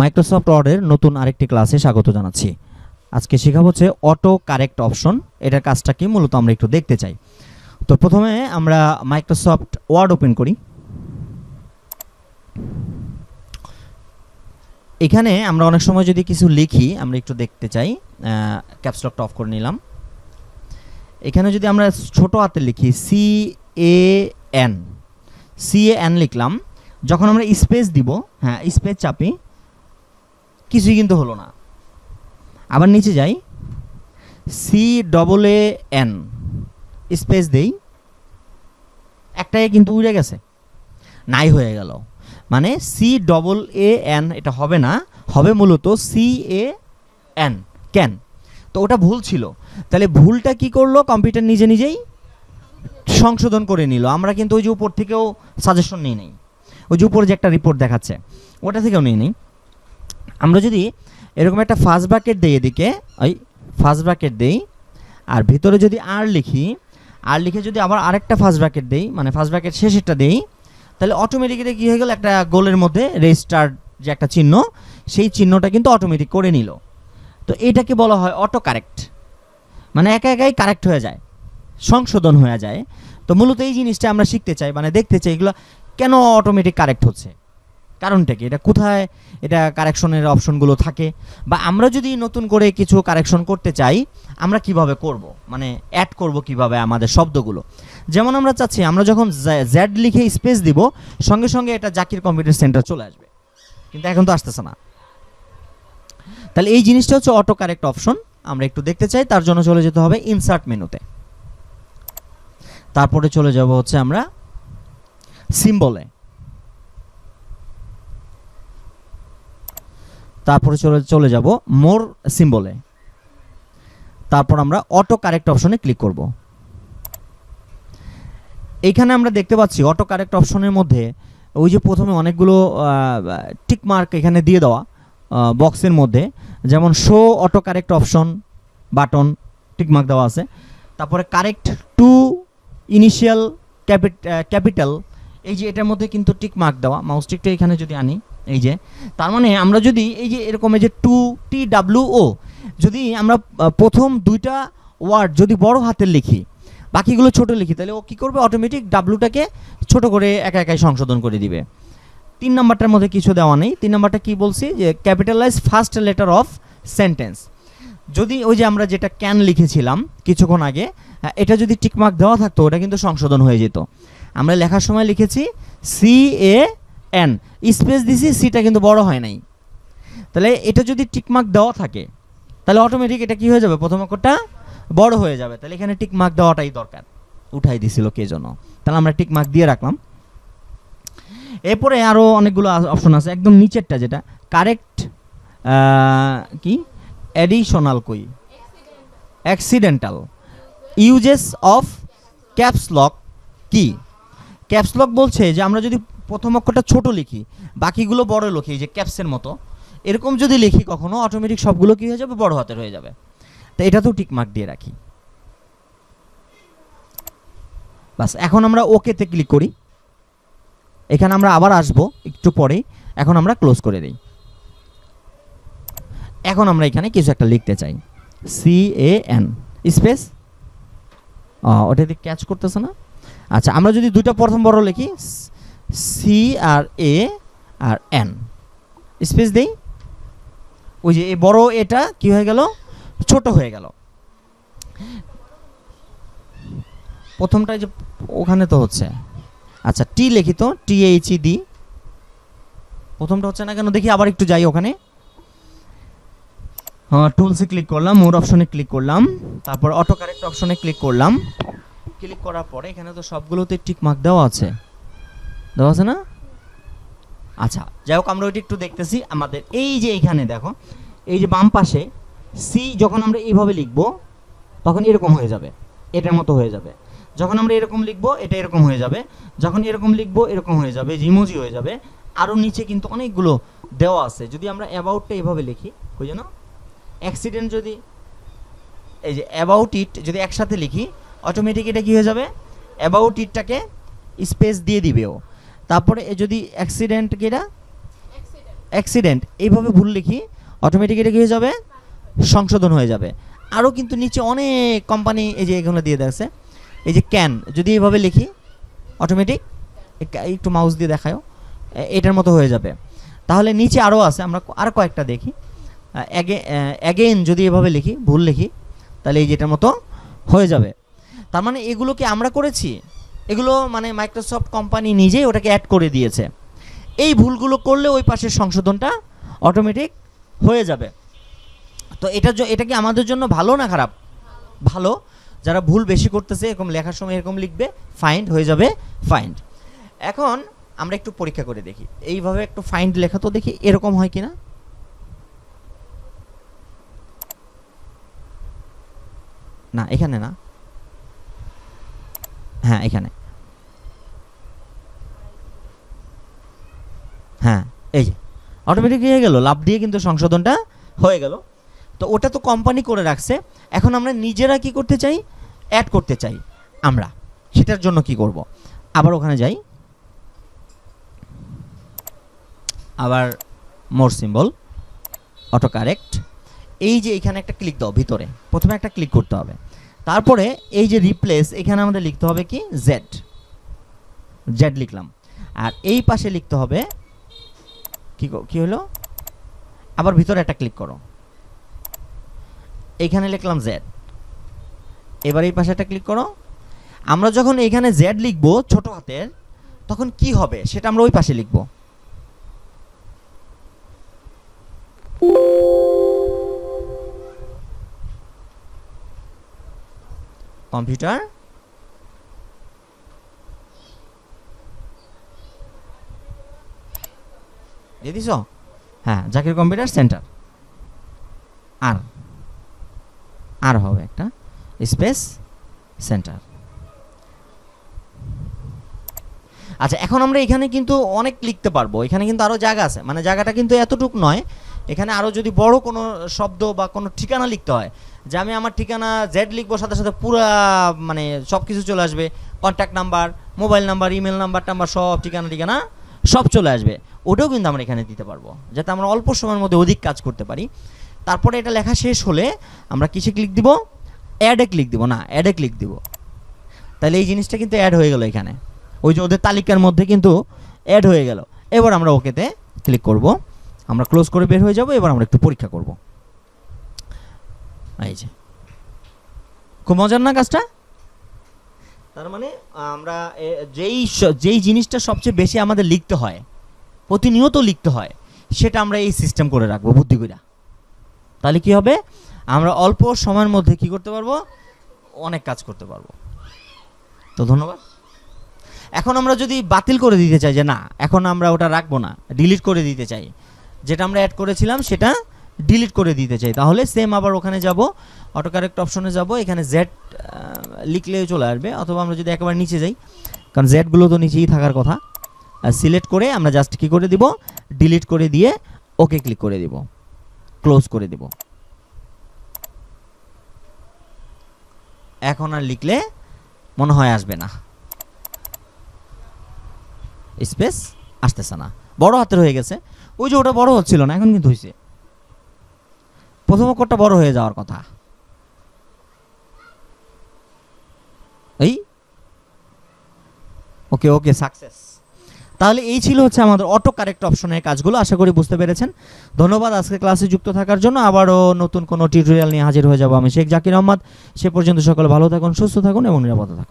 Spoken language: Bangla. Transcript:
মাইক্রোসফট ওয়ার্ডের নতুন আরেকটি ক্লাসে স্বাগত জানাচ্ছি। আজকে শেখাবো হচ্ছে অটো কারেক্ট অপশন এটার কাজটা কি মূলত আমরা একটু দেখতে চাই। তো প্রথমে আমরা মাইক্রোসফট ওয়ার্ড ওপেন করি। এখানে আমরা অনেক সময় যদি কিছু লিখি, আমরা একটু দেখতে চাই। ক্যাপসলকটা অফ করে নিলাম। এখানে যদি আমরা ছোট হাতে লিখি C A N C A N লিখলাম। যখন আমরা স্পেস দিব হ্যাঁ স্পেস চাপি কিছুই কিন্তু হলো না। আবার নিচে যাই। C double A N space দেই। একটাই কিন্তু উড়ে গেছে। নাই হয়ে গেল। মানে সি ডবল এ এন এটা হবে না, হবে মূলত সি এ এন ক্যান তো ওটা ভুল ছিল। তাহলে ভুলটা কি করল? কম্পিউটার নিজে নিজেই সংশোধন করে নিল। আমরা কিন্তু ওই যে উপর থেকেও সাজেশন নিই নেই। ওই যে উপরে যে একটা রিপোর্ট দেখাচ্ছে, ওটা থেকেও নিই নেই। আমরা যদি এরকম একটা ফার্স্ট ব্র্যাকেট দিই এদিকে, ওই ফার্স্ট ব্র্যাকেট দেই, আর ভিতরে যদি আর লিখি আর লিখে যদি আবার আরেকটা ফার্স্ট ব্র্যাকেট দেই মানে ফার্স্ট ব্র্যাকেট শেষেরটা দেই, তাহলে অটোমেটিক্যালি কী হয়ে গেল একটা গোলের মধ্যে রেজিস্টার যে একটা চিহ্ন, সেই চিহ্নটা কিন্তু অটোমেটিক করে নিল। তো এটাকে বলা হয় অটো কারেক্ট মানে একা একাই কারেক্ট হয়ে যায়, সংশোধন হয়ে যায়। তো মূলত এই জিনিসটা আমরা শিখতে চাই মানে দেখতে চাই এগুলো কেন অটোমেটিক কারেক্ট হচ্ছে। কারণটা কি? এটা কোথায়? এটা কারেকশনের অপশনগুলো থাকে? বা আমরা যদি নতুন করে কিছু কারেকশন করতে চাই, আমরা কীভাবে করব? মানে অ্যাড করব কীভাবে আমাদের শব্দগুলো? যেমন আমরা চাচ্ছি, আমরা যখন জ্যাড লিখে স্পেস দিব, সঙ্গে সঙ্গে এটা জাকির কম্পিউটার সেন্টার চলে আসবে। কিন্তু এখন তো আসতেছে না। তাহলে এই জিনিসটা হচ্ছে অটো কারেক্ট অপশন আমরা একটু দেখতে চাই, তার জন্য চলে যেতে হবে ইনসার্ট মেনুতে তারপরে চলে যাব হচ্ছে আমরা সিম্বলে তারপরে চলে চলে যাব মোর সিম্বলে তারপর আমরা অটো কারেক্ট অপশনে ক্লিক করব। এইখানে আমরা দেখতে পাচ্ছি অটো কারেক্ট অপশনের মধ্যে ওই যে প্রথমে অনেকগুলো টিক মার্ক এখানে দিয়ে দেওয়া বক্সের মধ্যে। যেমন show auto correct option button tick mark দেওয়া আছে। তারপরে কারেক্ট টু ইনিশিয়াল ক্যাপিটাল এই যে এটার মধ্যে কিন্তু টিক মার্ক দেওয়া। মাউস টিকটা এখানে যদি আনি এই যে, তার মানে আমরা যদি এই যে এরকম এই যে টু টি ডাব্লিউ ও যদি আমরা প্রথম দুইটা ওয়ার্ড যদি বড় হাতের লিখি, বাকিগুলো ছোট লিখি, তাহলে ও কী করবে? অটোমেটিক ডাব্লুটাকে ছোট করে একা একাই সংশোধন করে দিবে। তিন নাম্বারটার মধ্যে কিছু দেওয়া নেই। তিন নাম্বারটা কি বলছি? যে capitalise first letter of sentence যদি ওই যে আমরা যেটা ক্যান লিখেছিলাম কিছুক্ষণ আগে এটা যদি টিকমার্ক দেওয়া থাকতো, ওটা কিন্তু সংশোধন হয়ে যেত। আমরা লেখার সময় লিখেছি সি এ এন স্পেস দিছি সিটা কিন্তু বড় হয় নাই। তাহলে এটা যদি টিকমার্ক দেওয়া থাকে, তাহলে অটোমেটিক এটা কি হয়ে যাবে? প্রথম অক্ষরটা বড় হয়ে যাবে। তাহলে এখানে টিকমার্ক দেওয়াটাই দরকার। উঠাই দিছিল কে জন্য তাহলে আমরা টিকমার্ক দিয়ে রাখলাম। এরপরে আরও অনেকগুলো অপশন আছে। একদম নিচেরটা যেটা কারেক্ট কি? অ্যাডিশনাল কই? Accidental uses of caps lock কি? ক্যাপসলক বলছে যে আমরা যদি প্রথম অক্ষরটা ছোট লিখি, বাকিগুলো বড় লিখি যে ক্যাপসের মতো। এরকম যদি লিখি কখনো অটোমেটিক সবগুলো কি হয়ে যাবে? বড় হাতের হয়ে যাবে। তো এটাতেও টিক মার্ক দিয়ে রাখি। বাস, এখন আমরা ওকেতে ক্লিক করি। এখানে আমরা আবার আসব একটু পরেই। এখন আমরা ক্লোজ করে দিই। এখন আমরা এখানে কিছু একটা লিখতে চাই। সি এ এন স্পেস ওটা দিয়ে ক্যাচ করতেছে না? আচ্ছা আমরা যদি দুইটা প্রথম বড় লিখি C R A R N space দেই. ওই যে এই বড় এটা কি হয়ে গেল? ছোট হয়ে গেল। প্রথমটা যে ওখানে তো হচ্ছে। আচ্ছা টি লিখি তো টি এইচ ডি প্রথমটা হচ্ছে না কেন? দেখি আবার একটু যাই ওখানে। হ্যাঁ টুলসে ক্লিক করলাম মোর অপশনে ক্লিক করলাম। তারপর অটো কারেক্ট অপশনে ক্লিক করলাম। ক্লিক করার পরে এখানে তো সবগুলোতে টিক মার্ক দেওয়া আছে। দেওয়া আছে না? আচ্ছা যাই হোক, আমরা ওইটা একটু দেখতেছি। আমাদের এই যে এইখানে দেখো, এই যে বাম পাশে সি যখন আমরা এইভাবে লিখব, তখন এরকম হয়ে যাবে। এটার মতো হয়ে যাবে। যখন আমরা এরকম লিখব, এটা এরকম হয়ে যাবে। যখন এরকম লিখব, এরকম হয়ে যাবে। রিমোজি হয়ে যাবে। আরও নিচে কিন্তু অনেকগুলো দেওয়া আছে। যদি আমরা অ্যাবাউটটা এইভাবে লিখি বুঝে না অ্যাক্সিডেন্ট যদি, এই যে অ্যাবাউট ইট যদি একসাথে লিখি অটোমেটিক এটা কি হয়ে যাবে? অ্যাবাউট ইটটাকে স্পেস দিয়ে দিবে ও তারপরে এ যদি অ্যাক্সিডেন্ট কিরা? অ্যাক্সিডেন্ট এইভাবে ভুল লিখি অটোমেটিক এটা কি হয়ে যাবে? সংশোধন হয়ে যাবে। আরও কিন্তু নিচে অনেক কোম্পানি এই যে এগুলো দিয়ে দেখছে। এই যে ক্যান যদি এইভাবে লিখি অটোমেটিক একটু মাউস দিয়ে দেখায়ও এটার মতো হয়ে যাবে। তাহলে নিচে আরও আছে, আমরা আর কয়েকটা দেখি। অ্যাগেন যদি এভাবে লিখি, ভুল লিখি, তাহলে এই যেটার মতো হয়ে যাবে। তার মানে এগুলো কি আমরা করেছি? এগুলো মানে মাইক্রোসফট কোম্পানি নিজেই ওটাকে অ্যাড করে দিয়েছে। এই ভুলগুলো করলে ওই পাশের সংশোধনটা অটোমেটিক হয়ে যাবে। তো এটা এটা কি আমাদের জন্য ভালো না খারাপ? ভালো। যারা ভুল বেশি করতেছে, এরকম লেখার সময় এরকম লিখবে ফাইন্ড হয়ে যাবে ফাইন্ড এখন আমরা একটু পরীক্ষা করে দেখি। এইভাবে একটু ফাইন্ড লেখা তো দেখি, এরকম হয় কি না না, এখানে না। হ্যাঁ এখানে। হ্যাঁ এই যে। অটোমেটিক হয়ে গেল লাভ দিয়ে কিন্তু সংশোধনটা হয়ে গেল। তো ওটা তো কোম্পানি করে রাখছে। এখন আমরা নিজেরা কি করতে চাই? অ্যাড করতে চাই আমরা। সেটার জন্য কি করব? আবার ওখানে যাই। আবার মোর সিম্বল অটো কারেক্ট এই যে এখানে একটা ক্লিক দাও, ভিতরে। প্রথমে একটা ক্লিক করতে হবে। তারপরে এই যে রিপ্লেস এখানে আমাদের লিখতে হবে কি? জেড জেড লিখলাম। আর এই পাশে লিখতে হবে, কি ক- হলো? আবার ভিতরে একটা ক্লিক করো। এইখানে লিখলাম জেড এবার এই পাশে একটা ক্লিক করো। আমরা যখন এখানে জেড লিখব ছোট হাতের, তখন কি হবে? সেটা আমরা ওই পাশে লিখব। কম্পিউটার। দিয়ে দিছ? হ্যাঁ জাকির কম্পিউটার সেন্টার। আর আর হবে একটা স্পেস সেন্টার। আচ্ছা এখন আমরা এখানে কিন্তু অনেক লিখতে পারব। এখানে কিন্তু আরও জায়গা আছে। মানে জায়গাটা কিন্তু এতটুক নয়। এখানে আরও যদি বড় কোনো শব্দ বা কোনো ঠিকানা লিখতে হয়, যে আমি আমার ঠিকানা জেড লিখব, সাথে সাথে পুরা মানে সব কিছু চলে আসবে। Contact number mobile number email number টাম্বার সব ঠিকানা ঠিকানা সব চলে আসবে। ওটাও কিন্তু আমরা এখানে দিতে পারব, যাতে আমরা অল্প সময়ের মধ্যে অধিক কাজ করতে পারি। তারপরে এটা লেখা শেষ হলে আমরা কিসে ক্লিক দিব? অ্যাডে ক্লিক দিব। না অ্যাডে ক্লিক দিব। তাহলে এই জিনিসটা কিন্তু অ্যাড হয়ে গেল এখানে। ওই যে ওদের তালিকার মধ্যে কিন্তু অ্যাড হয়ে গেল। এবার আমরা ওকেতে ক্লিক করব। আমরা ক্লোজ করে বের হয়ে যাব, এবার আমরা একটু পরীক্ষা করব। এই যে। খুব মজার না কাজটা? তার মানে আমরা যেই যেই জিনিসটা সবচেয়ে বেশি আমাদের লিখতে হয়, প্রতিনিয়ত লিখতে হয়, সেটা আমরা এই সিস্টেম করে রাখব, বুদ্ধি করে তাহলে কি হবে? আমরা অল্প সময়ের মধ্যে কি করতে পারব? অনেক কাজ করতে পারব। তো ধন্যবাদ। এখন আমরা যদি বাতিল করে দিতে চাই যে না, এখন আমরা ওটা রাখব না ডিলিট করে দিতে চাই। যেটা আমরা অ্যাড করেছিলাম সেটা ডিলিট করে দিতে চাই। তাহলে সেম আবার ওখানে যাব অটো কারেক্ট অপশনে যাব, এখানে জেড লিখলে চলে আসবে, অথবা আমরা যদি একেবারে নিচে যাই, কারণ জেডগুলো তো নিচেই থাকার কথা সিলেক্ট করে আমরা জাস্ট কী করে দিব ডিলিট করে দিয়ে ওকে ক্লিক করে দিব ক্লোজ করে দিব। এখন আর লিখলে মনে হয় আসবে না। স্পেস আসতেছে না। বড় হাতের হয়ে গেছে। ওই যে ওটা বড় হচ্ছিল না, এখন কিন্তু হয়েছে প্রথম অক্ষরটা বড় হয়ে যাওয়ার কথা। এই? ওকে ওকে সাকসেস তাহলে এই ছিল হচ্ছে আমাদের অটো কারেক্ট অপশনের কাজগুলো। আশা করি বুঝতে পেরেছেন। ধন্যবাদ আজকে ক্লাসে যুক্ত থাকার জন্য। আবারও নতুন কোনো টিউটোরিয়াল নিয়ে হাজির হয়ে যাব আমি শেখ জাকির আহমদ। সে পর্যন্ত সকলে ভালো থাকুন, সুস্থ থাকুন এবং নিরাপদে থাকুন।